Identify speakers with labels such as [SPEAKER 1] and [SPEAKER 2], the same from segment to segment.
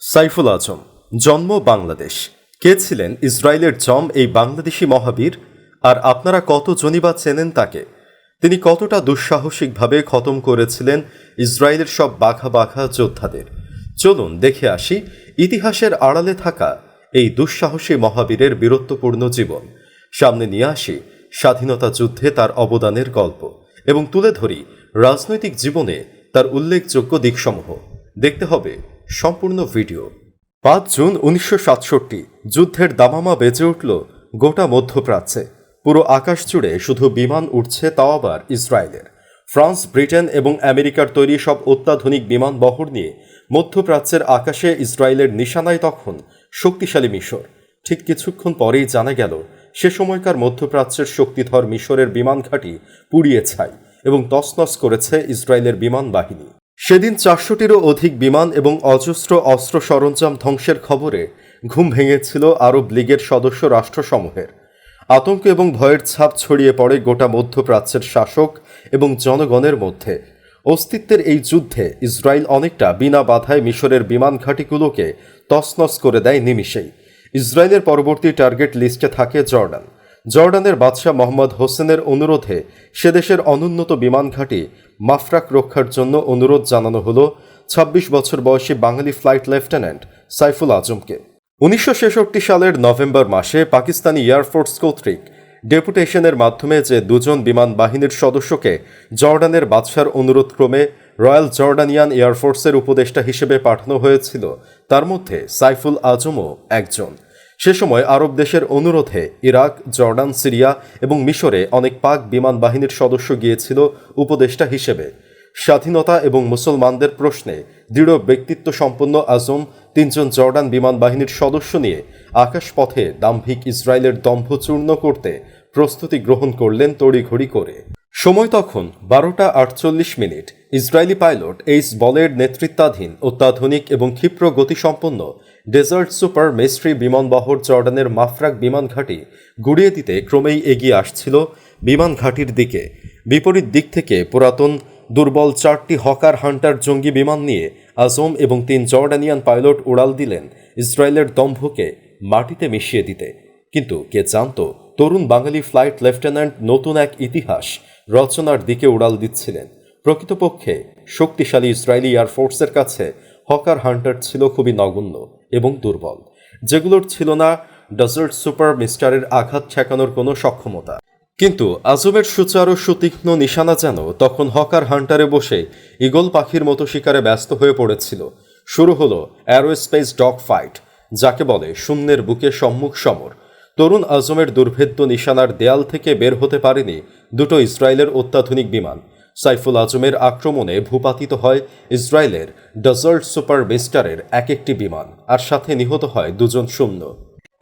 [SPEAKER 1] সাইফুল আজম, জন্ম বাংলাদেশ। কে ছিলেন ইসরায়েলের জম এই বাংলাদেশি মহাবীর? আর আপনারা কত জনিবা চেনেন তাকে? তিনি কতটা দুঃসাহসিকভাবে খতম করেছিলেন ইসরায়েলের সব বাঘা বাঘা যোদ্ধাদের? চলুন দেখে আসি ইতিহাসের আড়ালে থাকা এই দুঃসাহসী মহাবীরের বীরত্বপূর্ণ জীবন। সামনে নিয়ে আসি স্বাধীনতা যুদ্ধে তার অবদানের গল্প এবং তুলে ধরি রাজনৈতিক জীবনে তার উল্লেখযোগ্য দিকসমূহ। দেখতে হবে সম্পূর্ণ ভিডিও। পাঁচ জুন উনিশশো সাতষট্টি যুদ্ধের দামামা বেজে উঠল গোটা মধ্যপ্রাচ্যে। পুরো আকাশ জুড়ে শুধু বিমান উঠছে তাও আবার ইসরায়েলের। ফ্রান্স, ব্রিটেন এবং আমেরিকার তৈরি সব অত্যাধুনিক বিমান বহর নিয়ে মধ্যপ্রাচ্যের আকাশে ইসরায়েলের নিশানায় তখন শক্তিশালী মিশর। ঠিক কিছুক্ষণ পরেই জানা গেল, সে সময়কার মধ্যপ্রাচ্যের শক্তিধর মিশরের বিমান ঘাঁটি পুড়িয়ে ছাই এবং তছনছ করেছে ইসরায়েলের বিমান বাহিনী। সেদিন চারশোটিরও অধিক বিমান এবং অজস্র অস্ত্র সরঞ্জাম ধ্বংসের খবরে ঘুম ভেঙেছিল আরব লীগের সদস্য রাষ্ট্রসমূহের। আতঙ্ক এবং ভয়ের ছাপ ছড়িয়ে পড়ে গোটা মধ্যপ্রাচ্যের শাসক এবং জনগণের মধ্যে। অস্তিত্বের এই যুদ্ধে ইসরায়েল অনেকটা বিনা বাধায় মিশরের বিমান ঘাঁটিগুলোকে তছনছ করে দেয় নিমিষেই। ইসরায়েলের পরবর্তী টার্গেট লিস্টে থাকে জর্ডান। জর্ডানের বাদশাহ মোহাম্মদ হোসেনের অনুরোধে সে দেশের অনুন্নত বিমান ঘাঁটি মাফরাক রক্ষার জন্য অনুরোধ জানানো হলো ২৬ বছর বয়সী বাঙালি ফ্লাইট লেফটেন্যান্ট সাইফুল আজমকে। উনিশশো ছেষট্টি সালের নভেম্বর মাসে পাকিস্তানি এয়ারফোর্স কর্তৃক ডেপুটেশনের মাধ্যমে যে দুজন বিমান বাহিনীর সদস্যকে জর্ডানের বাদশার অনুরোধক্রমে রয়্যাল জর্ডানিয়ান এয়ারফোর্সের উপদেষ্টা হিসেবে পাঠানো হয়েছিল, তার মধ্যে সাইফুল আজমও একজন। সে সময় আরব দেশের অনুরোধে ইরাক, জর্ডান, সিরিয়া এবং মিশরে অনেক পাক বিমান বাহিনীর সদস্য গিয়েছিল উপদেষ্টা হিসেবে। স্বাধীনতা এবং মুসলমানদের প্রশ্নে দৃঢ় ব্যক্তিত্ব সম্পন্ন আজম তিনজন জর্ডান বিমান বাহিনীর সদস্য নিয়ে আকাশপথে দাম্ভিক ইসরায়েলের দম্ভ চূর্ণ করতে প্রস্তুতি গ্রহণ করলেন তড়িঘড়ি করে। সময় তখন বারোটা আটচল্লিশ মিনিট। ইসরায়েলি পাইলট এইস বলের নেতৃত্বাধীন অত্যাধুনিক এবং ক্ষিপ্র গতিসম্পন্ন ডেজার্ট সুপার মেস্ট্রি বিমানবহর জর্ডানের মাফরাক বিমান ঘাঁটি গুড়িয়ে দিতে ক্রমেই এগিয়ে আসছিল বিমান ঘাঁটির দিকে। বিপরীত দিক থেকে পুরাতন, দুর্বল চারটি হকার হান্টার জঙ্গি বিমান নিয়ে আজম এবং তিন জর্ডানিয়ান পাইলট উড়াল দিলেন ইসরায়েলের দম্ভকে মাটিতে মিশিয়ে দিতে। কিন্তু কে জানত, তরুণ বাঙালি ফ্লাইট লেফটেন্যান্ট নতুন এক ইতিহাস রচনার দিকে উড়াল দিচ্ছিলেন। প্রকৃতপক্ষে শক্তিশালী ইসরায়েলি এয়ারফোর্সের কাছে হকার হান্টার ছিল খুবই নগণ্য এবং দুর্বল। যেগুলোর ছিল না, ডেজার্ট সুপার মিস্টারের আঘাত ঠেকানোর কোনো সক্ষমতা। কিন্তু আজমের সুচারু সুতীক্ষ্ণ নিশানা যেন তখন হকার হান্টারে বসে ইগল পাখির মতো শিকারে ব্যস্ত হয়ে পড়েছিল। শুরু হলো অ্যারোস্পেস ডগ ফাইট, যাকে বলে শূন্যের বুকে সম্মুখ সমর। তরুণ আজমের দুর্ভেদ্য নিশানার দেয়াল থেকে বের হতে পারেনি দুটো ইসরায়েলের অত্যাধুনিক বিমান। সাইফুল আজমের আক্রমণে ভূপাতিত হয় ইসরায়েলের ডেজার্ট সুপার মিস্টারের এক একটি বিমান, আর সাথে নিহত হয় দুজন শূন্য।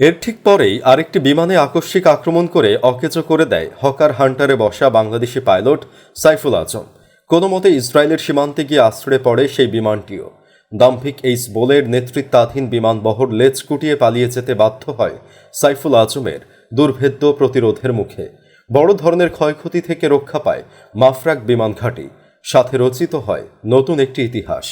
[SPEAKER 1] এর ঠিক পরেই আরেকটি বিমানে আকস্মিক আক্রমণ করে অকেজো করে দেয় হকার হান্টারে বসা বাংলাদেশি পাইলট সাইফুল আজম। কোনো মতে ইসরায়েলের সীমান্তে গিয়ে আশ্রয়ে পড়ে সেই বিমানটিও। দাম্ভিক এইস বোলের নেতৃত্বাধীন বিমানবহর লেজ কুটিয়ে পালিয়ে যেতে বাধ্য হয় সাইফুল আজমের দুর্ভেদ্য প্রতিরোধের মুখে। বড় ধরনের ক্ষয়ক্ষতি থেকে রক্ষা পায় মাফরাক বিমান ঘাঁটি। সাথে রচিত হয় নতুন একটি ইতিহাস।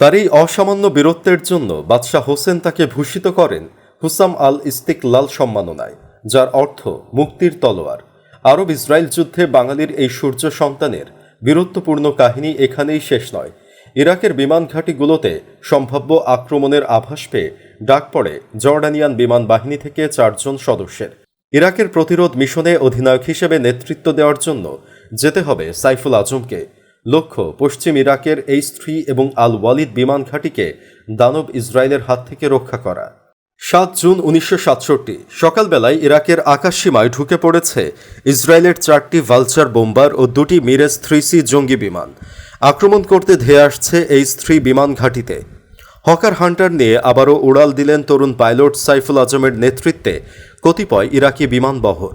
[SPEAKER 1] তার এই অসামান্য বীরত্বের জন্য বাদশাহ হোসেন তাকে ভূষিত করেন হুসাম আল ইস্তিকলাল সম্মাননায়, যার অর্থ মুক্তির তলোয়ার। আরব ইসরায়েল যুদ্ধে বাঙালির এই সূর্য সন্তানের বীরত্বপূর্ণ কাহিনী এখানেই শেষ নয়। ইরাকের বিমান ঘাঁটিগুলোতে সম্ভাব্য আক্রমণের আভাস পেয়ে ডাক পড়ে জর্ডানিয়ান বিমান বাহিনী থেকে চারজন সদস্যের। ইরাকের প্রতিরোধ মিশনে অধিনায়ক হিসেবে নেতৃত্ব দেওয়ার জন্য যেতে হবে সাইফুল আজমকে। লক্ষ্য, পশ্চিম ইরাকের এই স্ত্রী এবং আল ওয়ালিদ বিমান ঘাঁটিকে দানব ইসরায়েলের হাত থেকে রক্ষা করা। সাত জুন উনিশশো সাতষট্টি, সকালবেলায় ইরাকের আকাশসীমায় ঢুকে পড়েছে ইসরায়েলের চারটি ভালচার বোম্বার ও দুটি মিরেজ থ্রি সি জঙ্গি বিমান। আক্রমণ করতে ধেয়ে আসছে এই স্ত্রী বিমান ঘাঁটিতে। হকার হান্টার নিয়ে আবারও উড়াল দিলেন তরুণ পাইলট সাইফুল আজমের নেতৃত্বে কতিপয় ইরাকি বিমানবহর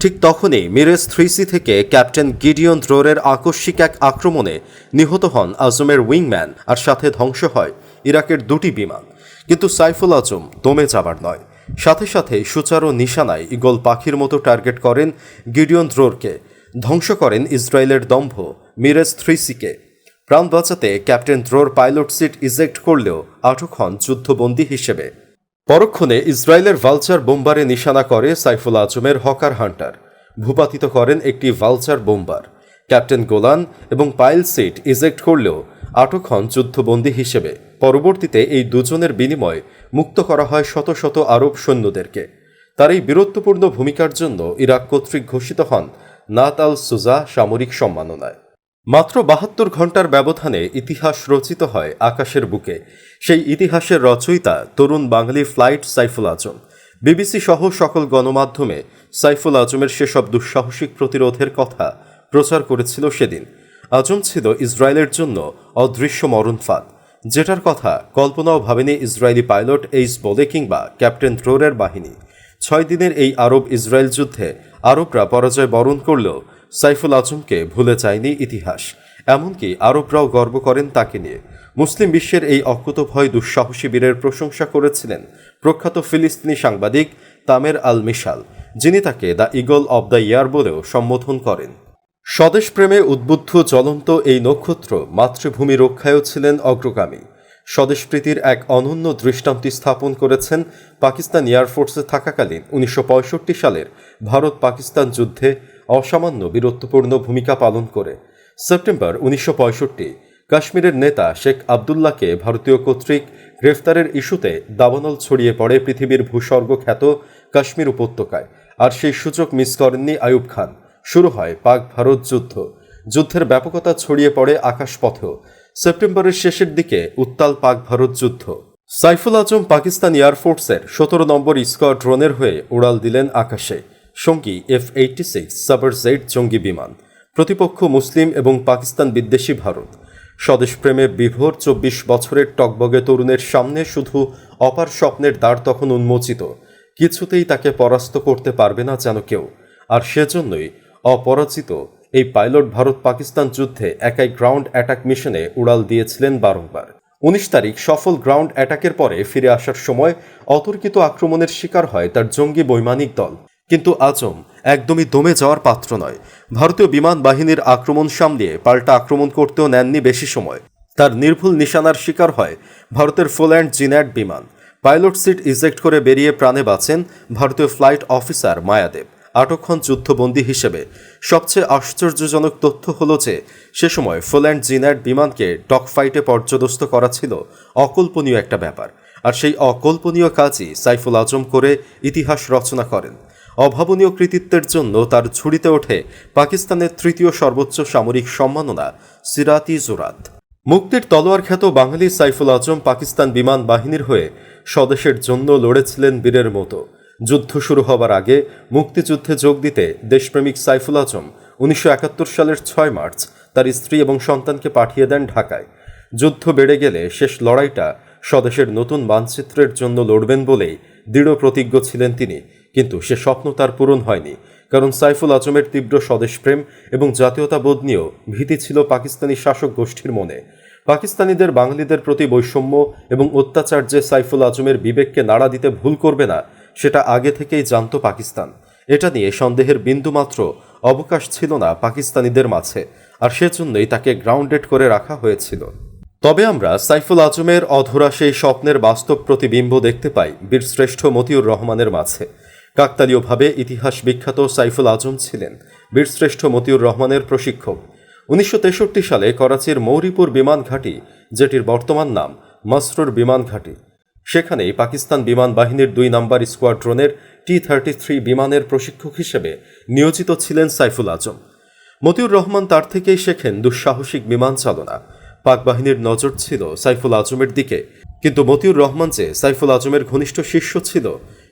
[SPEAKER 1] ঠিক তখনই মিরেজ থ্রিসি থেকে ক্যাপ্টেন গিডিয়ন দ্রোরের আকস্মিক এক আক্রমণে নিহত হন আজমের উইংম্যান আর সাথে ধ্বংস হয় ইরাকের দুটি বিমান। কিন্তু সাইফুল আজম দমে যাবার নয়। সাথে সাথে সুচারু নিশানায় ইগল পাখির মতো টার্গেট করেন গিডিয়ন দ্রোরকে। ধ্বংস করেন ইসরায়েলের দম্ভ মিরেজ থ্রিসিকে। প্রাণ বাঁচাতে ক্যাপ্টেন দ্রোর পাইলট সিট ইজেক্ট করলেও আটক হন যুদ্ধবন্দী হিসেবে। পরক্ষণে ইসরায়েলের ভালচার বোম্বারে নিশানা করে সাইফুল আজমের হকার হান্টার। ভূপাতিত করেন একটি ভালচার বোম্বার। ক্যাপ্টেন গোলান এবং পাইল সিট ইজেক্ট করলেও আটক হন যুদ্ধবন্দী হিসেবে। পরবর্তীতে এই দুজনের বিনিময়ে মুক্ত করা হয় শত শত আরব সৈন্যদেরকে। তার এই বীরত্বপূর্ণ ভূমিকার জন্য ইরাক কর্তৃক ঘোষিত হন নাত আল সুজা সামরিক সম্মাননায়। মাত্র বাহাত্তর ঘণ্টার ব্যবধানে ইতিহাস রচিত হয় আকাশের বুকে। সেই ইতিহাসের রচয়িতা তরুণ বাঙালি ফ্লাইট সাইফুল আজম। বিবিসি সহ সকল গণমাধ্যমে সাইফুল আজমের সেসব দুঃসাহসিক প্রতিরোধের কথা প্রচার করেছিল সেদিন। আজম ছিল ইসরায়েলের জন্য অদৃশ্য মরণফাঁদ যেটার কথা কল্পনাও ভাবেনি ইসরায়েলি পাইলট এইস বলে কিংবা ক্যাপ্টেন থ্রোরের বাহিনী। ছয় দিনের এই আরব ইসরায়েল যুদ্ধে আরবরা পরাজয় বরণ করলেও সাইফুল আজমকে ভুলে যায়নি ইতিহাস। এমনকি আরবরাও গর্ব করেন তাকে নিয়ে। মুসলিম বিশ্বের এই অকুতভয় দুঃসাহসী বীরের প্রশংসা করেছিলেন প্রখ্যাত ফিলিস্তিনি সাংবাদিক তামের আল মিশাল যিনি তাকে the eagle of the year বলেও সম্বোধন করেন। স্বদেশ প্রেমে উদ্বুদ্ধ জ্বলন্ত এই নক্ষত্র মাতৃভূমি রক্ষায়ও ছিলেন অগ্রগামী। স্বদেশপ্রীতির এক অনন্য দৃষ্টান্তি স্থাপন করেছেন পাকিস্তান এয়ারফোর্সে থাকাকালীন উনিশশো পঁয়ষট্টি সালের ভারত পাকিস্তান যুদ্ধে অসামান্য বীরত্বপূর্ণ ভূমিকা পালন করে। সেপ্টেম্বর উনিশশো পঁয়ষট্টি, কাশ্মীরের নেতা শেখ আবদুল্লাহকে ভারতীয় কর্তৃক গ্রেফতারের ইস্যুতে দাবানল ছড়িয়ে পড়ে পৃথিবীর ভূস্বর্গ খ্যাত কাশ্মীর উপত্যকায়। আর সেই সুযোগ মিস করেননি আয়ুব খান। শুরু হয় পাক ভারত যুদ্ধ। যুদ্ধের ব্যাপকতা ছড়িয়ে পড়ে আকাশপথেও। সেপ্টেম্বরের শেষের দিকে উত্তাল পাক ভারত যুদ্ধ। সাইফুল আজম পাকিস্তান এয়ারফোর্সের সতেরো নম্বর স্কোয়াড্রনের হয়ে উড়াল দিলেন আকাশে। সঙ্গী F eighty six Sabre jet জঙ্গি বিমান, প্রতিপক্ষ মুসলিম এবং পাকিস্তান বিদ্বেষী ভারত। স্বদেশপ্রেমে বিভোর চব্বিশ বছরের টকবগে তরুণের সামনে শুধু অপার স্বপ্নের দ্বার তখন উন্মোচিত। কিছুতেই তাকে পরাস্ত করতে পারবে না যেন কেউ। আর সেজন্যই অপরাজিত এই পাইলট ভারত পাকিস্তান যুদ্ধে একাই গ্রাউন্ড অ্যাটাক মিশনে উড়াল দিয়েছিলেন বারংবার। উনিশ তারিখ সফল গ্রাউন্ড অ্যাটাকের পরে ফিরে আসার সময় অতর্কিত আক্রমণের শিকার হয় তার জঙ্গি বৈমানিক দল। কিন্তু আজম একদমই দমে যাওয়ার পাত্র নয়। ভারতীয় বিমান বাহিনীর আক্রমণ সামলিয়ে পাল্টা আক্রমণ করতেও নেননি বেশি সময়। তার নির্ভুল নিশানার শিকার হয় ভারতের ফোল্যান্ড জিন্যাট বিমান। পাইলট সিট ইজেক্ট করে বেরিয়ে প্রাণে বাঁচেন ভারতীয় ফ্লাইট অফিসার মায়াদেব। আটক হন যুদ্ধবন্দী হিসেবে। সবচেয়ে আশ্চর্যজনক তথ্য হল যে, সে সময় ফোল্যান্ড জিন্যাট বিমানকে ডক ফাইটে পর্যদস্ত করা ছিল অকল্পনীয় একটা ব্যাপার। আর সেই অকল্পনীয় কাজই সাইফুল আজম করে ইতিহাস রচনা করেন। অভাবনীয় কৃতিত্বের জন্য তার ঝুড়িতে ওঠে পাকিস্তানের তৃতীয় সর্বোচ্চ সামরিক সম্মাননা, সিরাতি জোরাত। মুক্তির তলোয়ার খ্যাত বাঙালি সাইফুল আজম পাকিস্তান বিমান বাহিনীর হয়ে স্বদেশের জন্য লড়েছিলেন বীরের মতো। যুদ্ধ শুরু হবার আগে মুক্তিযুদ্ধে যোগ দিতে দেশপ্রেমিক সাইফুল আজম উনিশশো একাত্তর সালের ছয় মার্চ তার স্ত্রী এবং সন্তানকে পাঠিয়ে দেন ঢাকায়। যুদ্ধ বেড়ে গেলে শেষ লড়াইটা স্বদেশের নতুন মানচিত্রের জন্য লড়বেন বলেই দৃঢ় প্রতিজ্ঞ ছিলেন তিনি। কিন্তু সে স্বপ্ন তার পূরণ হয়নি, কারণ সাইফুল আজমের তীব্র স্বদেশপ্রেম এবং জাতীয়তাবোধ নিয়েও ভীতি ছিল পাকিস্তানি শাসক গোষ্ঠীর মনে। পাকিস্তানিদের বাঙালিদের প্রতি বৈষম্য এবং অত্যাচার যে সাইফুল আজমের বিবেককে নাড়া দিতে ভুল করবে না, সেটা আগে থেকেই জানত পাকিস্তান। এটা নিয়ে সন্দেহের বিন্দুমাত্র অবকাশ ছিল না পাকিস্তানিদের মাঝে, আর সেজন্যই তাকে গ্রাউন্ডেড করে রাখা হয়েছিল। তবে আমরা সাইফুল আজমের অধরা সেই স্বপ্নের বাস্তব প্রতিবিম্ব দেখতে পাই বীরশ্রেষ্ঠ মতিউর রহমানের মাঝে। কাকতালীয়ভাবে ইতিহাস বিখ্যাত সাইফুল আজম ছিলেন বীরশ্রেষ্ঠ মতিউর রহমানের প্রশিক্ষক। উনিশশো তেষট্টি সালে করাচির মৌরিপুর বিমান ঘাঁটি, যেটির বর্তমান নাম মাসরুর বিমান ঘাঁটি। সেখানেই পাকিস্তান বিমান বাহিনীর দুই নম্বর স্কোয়াড্রনের টি থার্টি থ্রি বিমানের প্রশিক্ষক হিসেবে নিয়োজিত ছিলেন সাইফুল আজম। মতিউর রহমান তার থেকেই শেখেন দুঃসাহসিক বিমান চালনা। পাক বাহিনীর নজর ছিল সাইফুল আজমের দিকে। কিন্তু মতিউর রহমান যে সাইফুল আজমের ঘনিষ্ঠ শিষ্য ছিল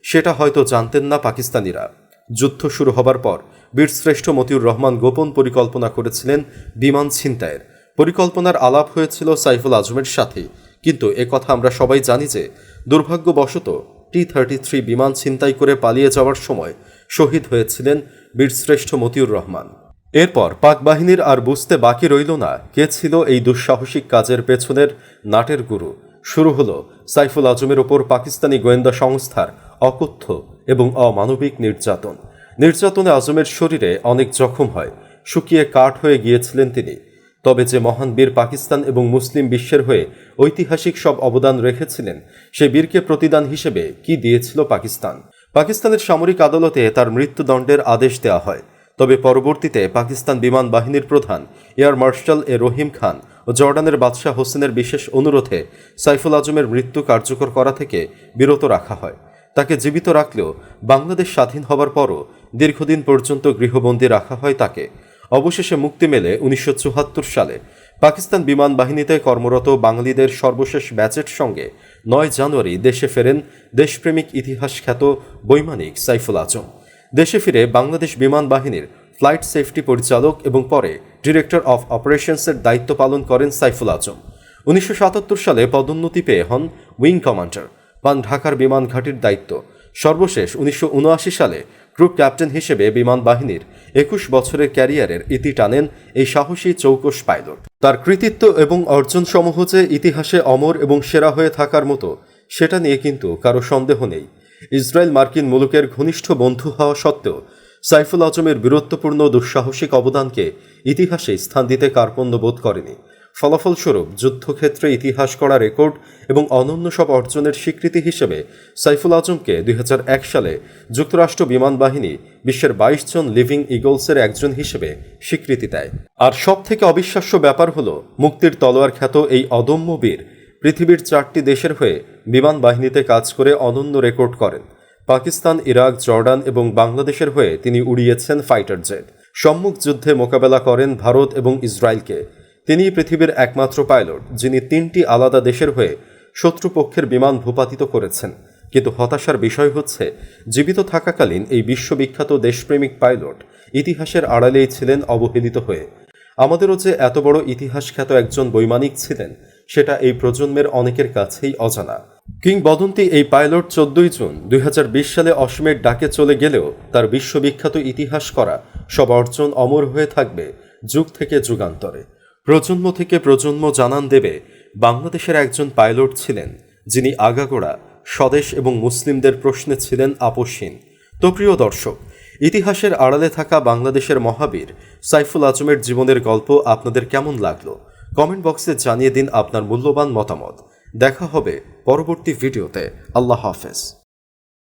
[SPEAKER 1] সেটা হয়তো জানতেন না পাকিস্তানিরা। যুদ্ধ শুরু হবার পর বীরশ্রেষ্ঠ মতিউর রহমান গোপন পরিকল্পনা করেছিলেন বিমান ছিনতাইয়ের। পরিকল্পনার আলাপ হয়েছিল সাইফুল আজমের সাথে। কিন্তু কথা আমরা সবাই জানি যে দুর্ভাগ্যবশত টি থার্টি থ্রি বিমান ছিনতাই করে পালিয়ে যাওয়ার সময় শহীদ হয়েছিলেন বীরশ্রেষ্ঠ মতিউর রহমান। এরপর পাক বাহিনীর আর বুঝতে বাকি রইল না কে ছিল এই দুঃসাহসিক কাজের পেছনের নাটের গুরু। শুরু হলো সাইফুল আজমের ওপর পাকিস্তানি গোয়েন্দা সংস্থার অকথ্য এবং অমানবিক নির্যাতন। নির্যাতনে আজমের শরীরে অনেক জখম হয়। শুকিয়ে কাঠ হয়ে গিয়েছিলেন তিনি। তবে যে মহান বীর পাকিস্তান এবং মুসলিম বিশ্বের হয়ে ঐতিহাসিক সব অবদান রেখেছিলেন সেই বীরকে প্রতিদান হিসেবে কি দিয়েছিল পাকিস্তান? পাকিস্তানের সামরিক আদালতে তার মৃত্যুদণ্ডের আদেশ দেওয়া হয়। তবে পরবর্তীতে পাকিস্তান বিমান বাহিনীর প্রধান এয়ার মার্শাল এ রহিম খান ও জর্ডানের বাদশাহ হোসেনের বিশেষ অনুরোধে সাইফুল আজমের মৃত্যু কার্যকর করা থেকে বিরত রাখা হয়। তাকে জীবিত রাখলেও বাংলাদেশ স্বাধীন হবার পরও দীর্ঘদিন পর্যন্ত গৃহবন্দী রাখা হয় তাকে। অবশেষে মুক্তি মেলে উনিশশো চুয়াত্তর সালে। পাকিস্তান বিমান বাহিনীতে কর্মরত বাঙালিদের সর্বশেষ ব্যাচের সঙ্গে নয় জানুয়ারি দেশে ফেরেন দেশপ্রেমিক ইতিহাস খ্যাত বৈমানিক সাইফুল আজম। দেশে ফিরে বাংলাদেশ বিমান বাহিনীর ফ্লাইট সেফটি পরিচালক এবং পরে ডিরেক্টর অফ অপারেশনসের দায়িত্ব পালন করেন সাইফুল আজম। উনিশশো সাতাত্তর সালে পদোন্নতি পেয়ে হন উইং কমান্ডার। পান ঢাকার বিমান ঘাঁটির দায়িত্ব। সর্বশেষ উনিশশো উনআশি সালে গ্রুপ ক্যাপ্টেন হিসেবে বিমান বাহিনীর একুশ বছরের ক্যারিয়ারের ইতি টানেন এই সাহসী চৌকস পাইলট। তার কৃতিত্ব এবং অর্জনসমূহ যে ইতিহাসে অমর এবং সেরা হয়ে থাকার মতো, সেটা নিয়ে কিন্তু কারও সন্দেহ নেই। ইসরায়েল মার্কিন মুলুকের ঘনিষ্ঠ বন্ধু হওয়া সত্ত্বেও, সাইফুল আজমের বীরত্বপূর্ণ দুঃসাহসিক অবদানকে ইতিহাসে স্থান দিতে কার্পণ্য বোধ করেনি। ফলাফলস্বরূপ যুদ্ধক্ষেত্রে ইতিহাস করা রেকর্ড এবং অনন্য সব অর্জনের স্বীকৃতি হিসেবে সাইফুল আজমকে দুই হাজার এক সালে যুক্তরাষ্ট্র বিমান বাহিনী বিশ্বের বাইশ জন লিভিং ইগলসের একজন হিসেবে স্বীকৃতি দেয়। আর সব থেকে অবিশ্বাস্য ব্যাপার হল, মুক্তির তলোয়ার খ্যাত এই অদম্য বীর পৃথিবীর চারটি দেশের হয়ে বিমান বাহিনীতে কাজ করে অনন্য রেকর্ড করেন। পাকিস্তান, ইরাক, জর্ডান এবং বাংলাদেশের হয়ে তিনি উড়িয়েছেন ফাইটার জেট। সম্মুখ যুদ্ধে মোকাবেলা করেন ভারত এবং ইসরায়েলকে। তিনি পৃথিবীর একমাত্র পাইলট, যিনি তিনটি আলাদা দেশের হয়ে শত্রুপক্ষের বিমান ভূপাতিত করেছেন। কিন্তু হতাশার বিষয় হচ্ছে, জীবিত থাকাকালীন এই বিশ্ববিখ্যাত দেশপ্রেমিক পাইলট ইতিহাসের আড়ালেই ছিলেন অবহেলিত হয়ে। আমাদেরও যে এত বড় ইতিহাস খ্যাত একজন বৈমানিক ছিলেন, সেটা এই প্রজন্মের অনেকের কাছেই অজানা। কিংবদন্তি এই পাইলট চোদ্দই জুন দুই হাজার বিশ সালে অসমের ডাকে চলে গেলেও তার বিশ্ববিখ্যাত ইতিহাস করা সব অর্জন অমর হয়ে থাকবে যুগ থেকে যুগান্তরে। প্রজন্ম থেকে প্রজন্ম জানান দেবে, বাংলাদেশের একজন পাইলট ছিলেন, যিনি আগাগোড়া স্বদেশ এবং মুসলিমদের প্রশ্নে ছিলেন আপোষহীন। তো প্রিয় দর্শক, ইতিহাসের আড়ালে থাকা বাংলাদেশের মহাবীর সাইফুল আজমের জীবনের গল্প আপনাদের কেমন লাগল? কমেন্ট বক্সে জানিয়ে দিন আপনার মূল্যবান মতামত। দেখা হবে পরবর্তী ভিডিওতে। আল্লাহ হাফেজ।